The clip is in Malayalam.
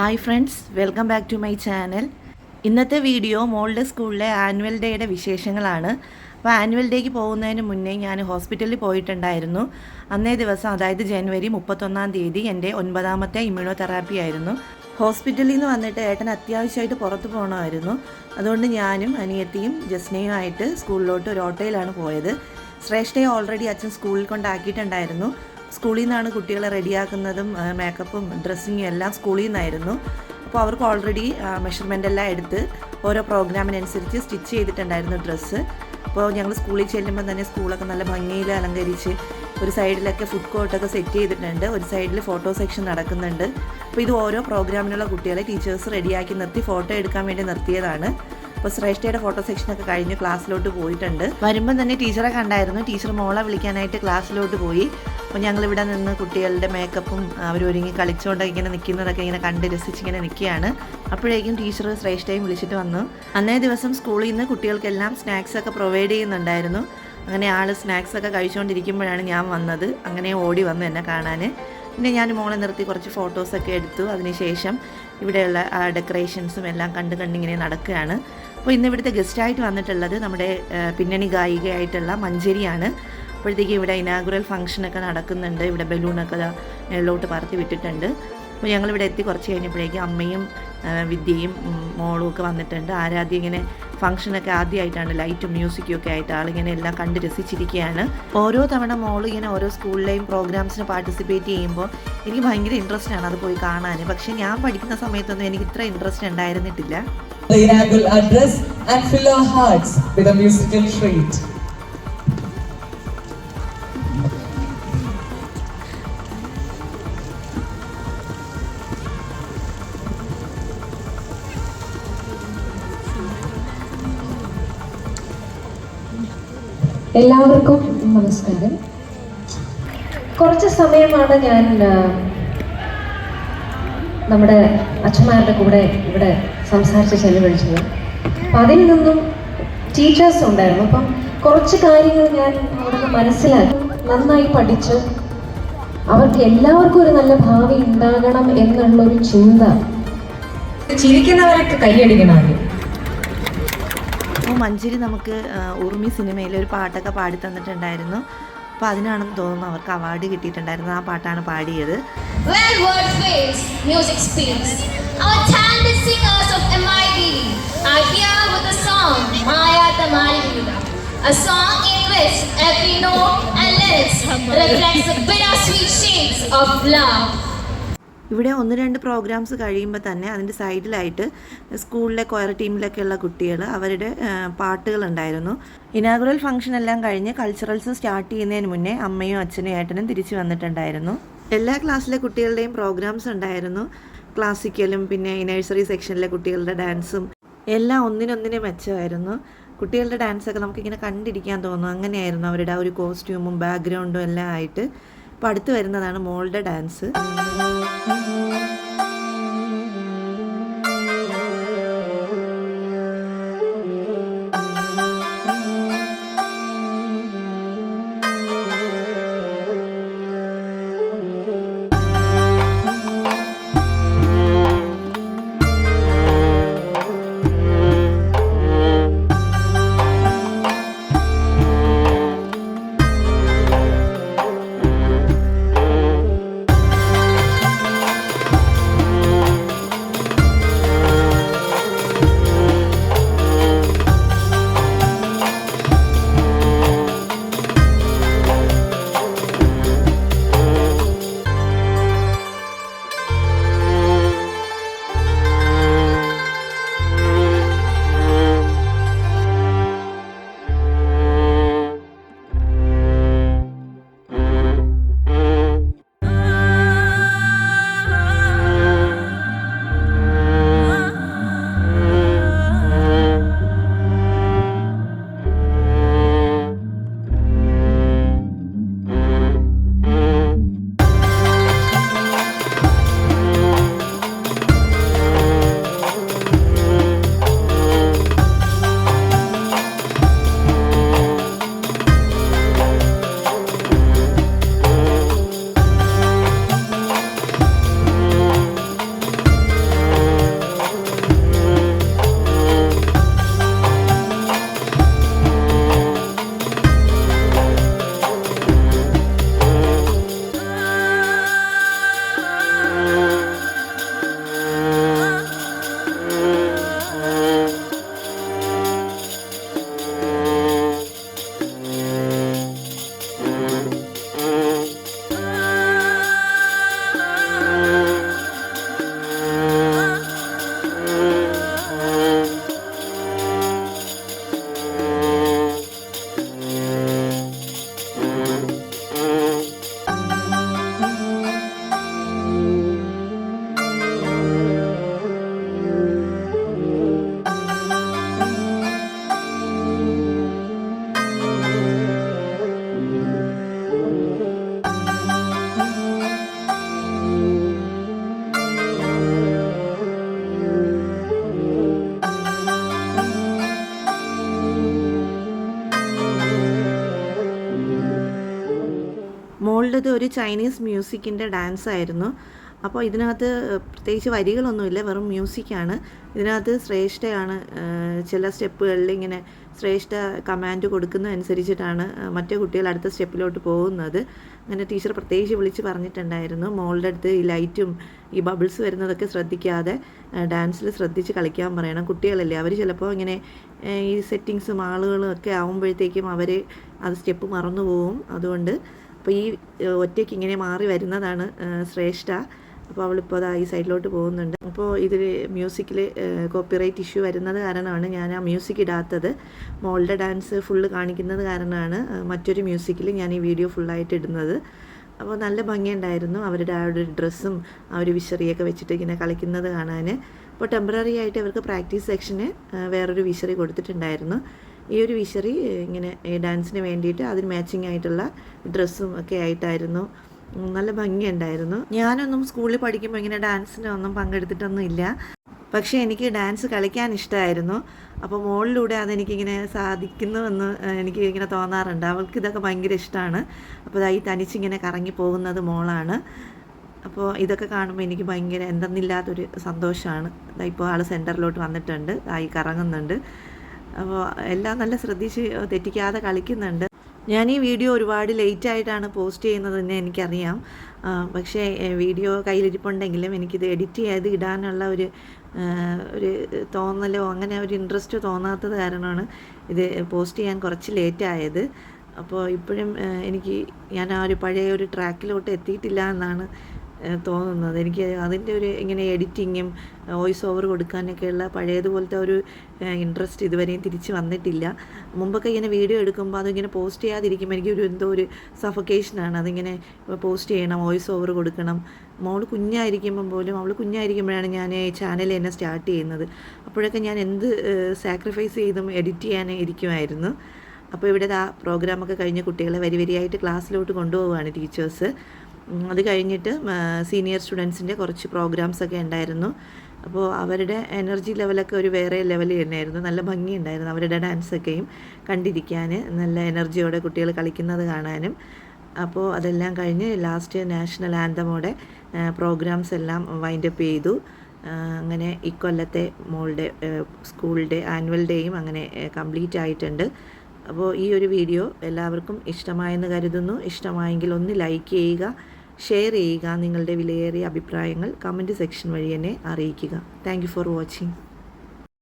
Hi friends welcome back to my channel ഇന്നത്തെ വീഡിയോ മോളുടെ സ്കൂളിലെ ആനുവൽ ഡേയുടെ വിശേഷങ്ങളാണ്. അപ്പോൾ ആനുവൽ ഡേക്ക് പോകുന്നതിന് മുന്നേ ഞാൻ ഹോസ്പിറ്റലിൽ പോയിട്ടുണ്ടായിരുന്നു. അന്നേ ദിവസം അതായത് ജനുവരി മുപ്പത്തൊന്നാം തീയതി എന്റെ ഒൻപതാമത്തെ ഇമ്മ്യൂണോ തെറാപ്പി ആയിരുന്നു. ഹോസ്പിറ്റലിൽ നിന്ന് വന്നിട്ട് ഏട്ടൻ അത്യാവശ്യമായിട്ട് പുറത്ത് പോകണമായിരുന്നു അതുകൊണ്ട് ഞാനും അനിയത്തിയും ജസ്നയും ആയിട്ട് സ്കൂളിലോട്ട് ഒരു ഓട്ടോയിലാണ് പോയത്. ശ്രേഷ്ഠയെ ഓൾറെഡി അച്ഛൻ സ്കൂളിൽ കൊണ്ടാക്കിയിട്ടുണ്ടായിരുന്നു. സ്കൂളിൽ നിന്നാണ് കുട്ടികളെ റെഡിയാക്കുന്നതും മേക്കപ്പും ഡ്രസ്സിങ്ങും എല്ലാം സ്കൂളിൽ നിന്നായിരുന്നു. അപ്പോൾ അവർക്ക് ഓൾറെഡി മെഷർമെന്റ് എല്ലാം എടുത്ത് ഓരോ പ്രോഗ്രാമിനനുസരിച്ച് സ്റ്റിച്ച് ചെയ്തിട്ടുണ്ടായിരുന്നു ഡ്രസ്സ് അപ്പോൾ ഞങ്ങൾ സ്കൂളിൽ ചെല്ലുമ്പോൾ തന്നെ സ്കൂളൊക്കെ നല്ല ഭംഗിയിൽ അലങ്കരിച്ച് ഒരു സൈഡിലൊക്കെ ഫുഡ് കോർട്ടൊക്കെ സെറ്റ് ചെയ്തിട്ടുണ്ട്. ഒരു സൈഡിൽ ഫോട്ടോ സെക്ഷൻ നടക്കുന്നുണ്ട്. അപ്പോൾ ഇത് ഓരോ പ്രോഗ്രാമിനുള്ള കുട്ടികളെ ടീച്ചേഴ്സ് റെഡിയാക്കി നിർത്തി ഫോട്ടോ എടുക്കാൻ വേണ്ടി നിർത്തിയതാണ്. അപ്പോൾ ശ്രേഷ്ഠയുടെ ഫോട്ടോ സെക്ഷനൊക്കെ കഴിഞ്ഞ് ക്ലാസ്സിലോട്ട് പോയിട്ടുണ്ട്. വരുമ്പം തന്നെ ടീച്ചറെ കണ്ടായിരുന്നു. ടീച്ചർ മോളെ വിളിക്കാനായിട്ട് ക്ലാസ്സിലോട്ട് പോയി. അപ്പോൾ ഞങ്ങളിവിടെ നിന്ന് കുട്ടികളുടെ മേക്കപ്പും അവർ ഒരുങ്ങി കളിച്ചുകൊണ്ടൊക്കെ ഇങ്ങനെ നിൽക്കുന്നതൊക്കെ ഇങ്ങനെ കണ്ട് രസിച്ചിങ്ങനെ നിൽക്കുകയാണ് അപ്പോഴേക്കും ടീച്ചർ ശ്രേഷ്ഠയും വിളിച്ചിട്ട് വന്നു. അന്നേ ദിവസം സ്കൂളിൽ നിന്ന് കുട്ടികൾക്കെല്ലാം സ്നാക്സ് ഒക്കെ പ്രൊവൈഡ് ചെയ്യുന്നുണ്ടായിരുന്നു. അങ്ങനെ ആൾ സ്നാക്സ് ഒക്കെ കഴിച്ചുകൊണ്ടിരിക്കുമ്പോഴാണ് ഞാൻ വന്നത്. അങ്ങനെ ഓടി വന്നു എന്നെ കാണാൻ പിന്നെ ഞാൻ മോളെ നിർത്തി കുറച്ച് ഫോട്ടോസൊക്കെ എടുത്തു. അതിനുശേഷം ഇവിടെയുള്ള ഡെക്കറേഷൻസും എല്ലാം കണ്ട് കണ്ടിങ്ങനെ നടക്കുകയാണ്. അപ്പോൾ ഇന്ന് ഇവിടുത്തെ ഗസ്റ്റായിട്ട് വന്നിട്ടുള്ളത് നമ്മുടെ പിന്നണി ഗായികയായിട്ടുള്ള മഞ്ചേരിയാണ്. അപ്പോഴത്തേക്ക് ഇവിടെ ഇനാഗുറൽ ഫംഗ്ഷനൊക്കെ നടക്കുന്നുണ്ട്. ഇവിടെ ബലൂണൊക്കെ മേളിലോട്ട് പറത്തി വിട്ടിട്ടുണ്ട്. അപ്പോൾ ഞങ്ങളിവിടെ എത്തി കുറച്ച് കഴിഞ്ഞപ്പോഴേക്കും അമ്മയും വിദ്യയും മോളും ഒക്കെ വന്നിട്ടുണ്ട്. ആരാധ്യ ഇങ്ങനെ ഫംഗ്ഷനൊക്കെ ആദ്യമായിട്ടാണ് ലൈറ്റും മ്യൂസിക്കും ഒക്കെ ആയിട്ട് ആളിങ്ങനെ എല്ലാം കണ്ട് രസിച്ചിരിക്കുകയാണ് ഓരോ തവണ മോൾ ഇങ്ങനെ ഓരോ സ്കൂളിലെയും പ്രോഗ്രാംസിന് പാർട്ടിസിപ്പേറ്റ് ചെയ്യുമ്പോൾ എനിക്ക് ഭയങ്കര ഇൻട്രസ്റ്റ് ആണ് അത് പോയി കാണാൻ പക്ഷേ ഞാൻ പഠിക്കുന്ന സമയത്തൊന്നും എനിക്ക് ഇത്ര ഇൻട്രസ്റ്റ് ഉണ്ടായിരുന്നിട്ടില്ല. Address and fill our hearts with a. എല്ലാവർക്കും നമസ്കാരം. കുറച്ച് സമയമാണ് ഞാൻ നമ്മുടെ അച്ഛന്മാരുടെ കൂടെ ഇവിടെ സംസാരിച്ച് ചെലവഴിച്ചത്. അപ്പം അതിൽ നിന്നും ടീച്ചേഴ്സ് ഉണ്ടായിരുന്നു. അപ്പം കുറച്ച് കാര്യങ്ങൾ ഞാൻ അവിടെ മനസ്സിലാക്കി. നന്നായി പഠിച്ച് അവർക്ക് എല്ലാവർക്കും ഒരു നല്ല ഭാവി ഉണ്ടാകണം എന്നുള്ളൊരു ചിന്ത. ചിരിക്കുന്നവരൊക്കെ കൈയടിക്കണം ആദ്യം. അപ്പോൾ മഞ്ചേരി നമുക്ക് ഉറുമി സിനിമയിൽ ഒരു പാട്ടൊക്കെ പാടി തന്നിട്ടുണ്ടായിരുന്നു അപ്പോൾ അതിനാണെന്ന് തോന്നുന്നു അവർക്ക് അവാർഡ് കിട്ടിയിട്ടുണ്ടായിരുന്നു ആ പാട്ടാണ് പാടിയത്. A song in which every note and lyrics reflects the bittersweet shades of love. ഇവിടെ ഒന്ന് രണ്ട് പ്രോഗ്രാംസ് കഴിയുമ്പോൾ തന്നെ അതിന്റെ സൈഡിലായിട്ട് സ്കൂളിലെ കൊയർ ടീമിലൊക്കെ ഉള്ള കുട്ടികൾ അവരുടെ പാട്ടുകളുണ്ടായിരുന്നു. ഇനാഗുറൽ ഫംഗ്ഷൻ എല്ലാം കഴിഞ്ഞ് കൾച്ചറൽസ് സ്റ്റാർട്ട് ചെയ്യുന്നതിന് മുന്നേ അമ്മയും അച്ഛനും ഏട്ടനും തിരിച്ചു വന്നിട്ടുണ്ടായിരുന്നു. എല്ലാ ക്ലാസ്സിലെ കുട്ടികളുടെയും പ്രോഗ്രാംസ് ഉണ്ടായിരുന്നു. ക്ലാസിക്കലും പിന്നെ നഴ്സറി സെക്ഷനിലെ കുട്ടികളുടെ ഡാൻസും എല്ലാം ഒന്നിനൊന്നിനെ മെച്ചമായിരുന്നു. കുട്ടികളുടെ ഡാൻസൊക്കെ നമുക്കിങ്ങനെ കണ്ടിരിക്കാൻ തോന്നും. അങ്ങനെയായിരുന്നു അവരുടെ ആ ഒരു കോസ്റ്റ്യൂമും ബാക്ക്ഗ്രൗണ്ടും എല്ലാം ആയിട്ട് അപ്പോൾ അടുത്ത് വരുന്നതാണ് മോളുടെ ഡാൻസ്. ഒരു ചൈനീസ് മ്യൂസിക്കിന്റെ ഡാൻസ് ആയിരുന്നു. അപ്പോൾ ഇതിനകത്ത് പ്രത്യേകിച്ച് വരികളൊന്നുമില്ല വെറും മ്യൂസിക്കാണ് ഇതിനകത്ത് ശ്രേഷ്ഠയാണ് ചില സ്റ്റെപ്പുകളിൽ ഇങ്ങനെ ശ്രേഷ്ഠ കമാൻഡ് കൊടുക്കുന്നതനുസരിച്ചിട്ടാണ് മറ്റു കുട്ടികൾ അടുത്ത സ്റ്റെപ്പിലോട്ട് പോകുന്നത്. അങ്ങനെ ടീച്ചർ പ്രത്യേകിച്ച് വിളിച്ച് പറഞ്ഞിട്ടുണ്ടായിരുന്നു മോളുടെ അടുത്ത് ഈ ലൈറ്റും ഈ ബബിൾസ് വരുന്നതൊക്കെ ശ്രദ്ധിക്കാതെ ഡാൻസിൽ ശ്രദ്ധിച്ച് കളിക്കാൻ പറയണം. കുട്ടികളല്ലേ അവർ ചിലപ്പോൾ ഇങ്ങനെ ഈ സെറ്റിങ്സും ആളുകളും ഒക്കെ ആകുമ്പോഴത്തേക്കും അവർ അത് സ്റ്റെപ്പ് മറന്നു പോവും അതുകൊണ്ട് അപ്പോൾ ഈ ഒറ്റയ്ക്ക് ഇങ്ങനെ മാറി വരുന്നതാണ് ശ്രേഷ്ഠ. അപ്പോൾ അവളിപ്പോൾ അതാ ഈ സൈഡിലോട്ട് പോകുന്നുണ്ട്. അപ്പോൾ ഇതിൽ മ്യൂസിക്കിൽ കോപ്പിറൈറ്റ് ഇഷ്യൂ വരുന്നത് കാരണമാണ് ഞാൻ ആ മ്യൂസിക് ഇടാത്തത്. മോളുടെ ഡാൻസ് ഫുള്ള് കാണിക്കുന്നത് കാരണമാണ് മറ്റൊരു മ്യൂസിക്കിൽ ഞാൻ ഈ വീഡിയോ ഫുള്ളായിട്ട് ഇടുന്നത്. അപ്പോൾ നല്ല ഭംഗിയുണ്ടായിരുന്നു അവരുടെ ആ ഒരു ഡ്രസ്സും ആ ഒരു വിശറിയൊക്കെ വെച്ചിട്ട് ഇങ്ങനെ കളിക്കുന്നത് കാണാൻ അപ്പോൾ ടെമ്പററി ആയിട്ട് അവർക്ക് പ്രാക്ടീസ് സെക്ഷന് വേറൊരു വിശറി കൊടുത്തിട്ടുണ്ടായിരുന്നു. ഈ ഒരു വിശറി ഇങ്ങനെ ഡാൻസിന് വേണ്ടിയിട്ട് അതിന് മാച്ചിങ് ആയിട്ടുള്ള ഡ്രസ്സും ഒക്കെ ആയിട്ടായിരുന്നു. നല്ല ഭംഗിയുണ്ടായിരുന്നു. ഞാനൊന്നും സ്കൂളിൽ പഠിക്കുമ്പോൾ ഇങ്ങനെ ഡാൻസിനൊന്നും പങ്കെടുത്തിട്ടൊന്നും ഇല്ല. പക്ഷേ എനിക്ക് ഡാൻസ് കളിക്കാൻ ഇഷ്ടമായിരുന്നു അപ്പോൾ മോളിലൂടെ അതെനിക്കിങ്ങനെ സാധിക്കുന്നുവെന്ന് എനിക്ക് ഇങ്ങനെ തോന്നാറുണ്ട്. അവൾക്ക് ഇതൊക്കെ ഭയങ്കര ഇഷ്ടമാണ് അപ്പോൾ ഇതാ ഈ തനിച്ചിങ്ങനെ കറങ്ങി പോകുന്നത് മോളാണ്. അപ്പോൾ ഇതൊക്കെ കാണുമ്പോൾ എനിക്ക് ഭയങ്കര എന്തെന്നില്ലാത്തൊരു സന്തോഷമാണ് ഇപ്പോൾ ആൾ സെന്ററിലോട്ട് വന്നിട്ടുണ്ട്. ആയി കറങ്ങുന്നുണ്ട്. അപ്പോൾ എല്ലാം നല്ല ശ്രദ്ധിച്ച് തെറ്റിക്കാതെ കളിക്കുന്നുണ്ട്. ഞാൻ ഈ വീഡിയോ ഒരുപാട് ലേറ്റ് ആയിട്ടാണ് പോസ്റ്റ് ചെയ്യുന്നതെന്ന് എനിക്കറിയാം. പക്ഷേ വീഡിയോ കയ്യിലിരിപ്പുണ്ടെങ്കിലും എനിക്കിത് എഡിറ്റ് ചെയ്ത് ഇടാനുള്ള ഒരു ഒരു തോന്നലോ അങ്ങനെ ഒരു ഇൻട്രസ്റ്റ് തോന്നാത്തത് കാരണമാണ് ഇത് പോസ്റ്റ് ചെയ്യാൻ കുറച്ച് ലേറ്റ് ആയത്. അപ്പോൾ ഇപ്പോഴും എനിക്ക് ഞാൻ ആ ഒരു പഴയ ഒരു ട്രാക്കിലോട്ട് എത്തിയിട്ടില്ല എന്നാണ് തോന്നുന്നത്. എനിക്ക് അതിന്റെ ഒരു ഇങ്ങനെ എഡിറ്റിങ്ങും വോയിസ് ഓവർ കൊടുക്കാനൊക്കെയുള്ള പഴയതുപോലത്തെ ഒരു ഇൻട്രസ്റ്റ് ഇതുവരെയും തിരിച്ച് വന്നിട്ടില്ല. മുമ്പൊക്കെ ഇങ്ങനെ വീഡിയോ എടുക്കുമ്പോൾ അതിങ്ങനെ പോസ്റ്റ് ചെയ്യാതിരിക്കുമ്പോൾ എനിക്കൊരു എന്തോ ഒരു സഫക്കേഷനാണ് അതിങ്ങനെ പോസ്റ്റ് ചെയ്യണം വോയിസ് ഓവർ കൊടുക്കണം. മോൾ കുഞ്ഞായിരിക്കുമ്പം പോലും അവൾ കുഞ്ഞായിരിക്കുമ്പോഴാണ് ഞാൻ ഈ ചാനൽ തന്നെ സ്റ്റാർട്ട് ചെയ്യുന്നത്. അപ്പോഴൊക്കെ ഞാൻ എന്ത് സാക്രിഫൈസ് ചെയ്തും എഡിറ്റ് ചെയ്യാനേ ഇരിക്കുമായിരുന്നു. അപ്പോൾ ഇവിടെ ആ പ്രോഗ്രാമൊക്കെ കഴിഞ്ഞ് കുട്ടികളെ വരി വരിയായിട്ട് ക്ലാസ്സിലോട്ട് കൊണ്ടുപോവുകയാണ് ടീച്ചേഴ്സ്. അത് കഴിഞ്ഞിട്ട് സീനിയർ സ്റ്റുഡൻസിന്റെ കുറച്ച് പ്രോഗ്രാംസ് ഒക്കെ ഉണ്ടായിരുന്നു. അപ്പോൾ അവരുടെ എനർജി ലെവലൊക്കെ ഒരു വേറെ ലെവൽ തന്നെയായിരുന്നു. നല്ല ഭംഗിയുണ്ടായിരുന്നു അവരുടെ ഡാൻസൊക്കെയും കണ്ടിരിക്കാൻ നല്ല എനർജിയോടെ കുട്ടികൾ കളിക്കുന്നത് കാണാനും. അപ്പോൾ അതെല്ലാം കഴിഞ്ഞ് ലാസ്റ്റ് നാഷണൽ ആന്തമോടെ പ്രോഗ്രാംസ് എല്ലാം വൈൻഡപ്പ് ചെയ്തു. അങ്ങനെ ഇക്കൊല്ലത്തെ മോളുടെ സ്കൂളിന്റെ ആനുവൽ ഡേയും അങ്ങനെ കംപ്ലീറ്റ് ആയിട്ടുണ്ട്. അപ്പോൾ ഈ ഒരു വീഡിയോ എല്ലാവർക്കും ഇഷ്ടമായെന്ന് കരുതുന്നു. ഇഷ്ടമായെങ്കിൽ ഒന്ന് ലൈക്ക് ചെയ്യുക. ഷെയർ ചെയ്യുക നിങ്ങളുടെ വിലയേറിയ അഭിപ്രായങ്ങൾ കമന്റ് സെക്ഷൻ വഴി എന്നെ അറിയിക്കുക. Thank for watching.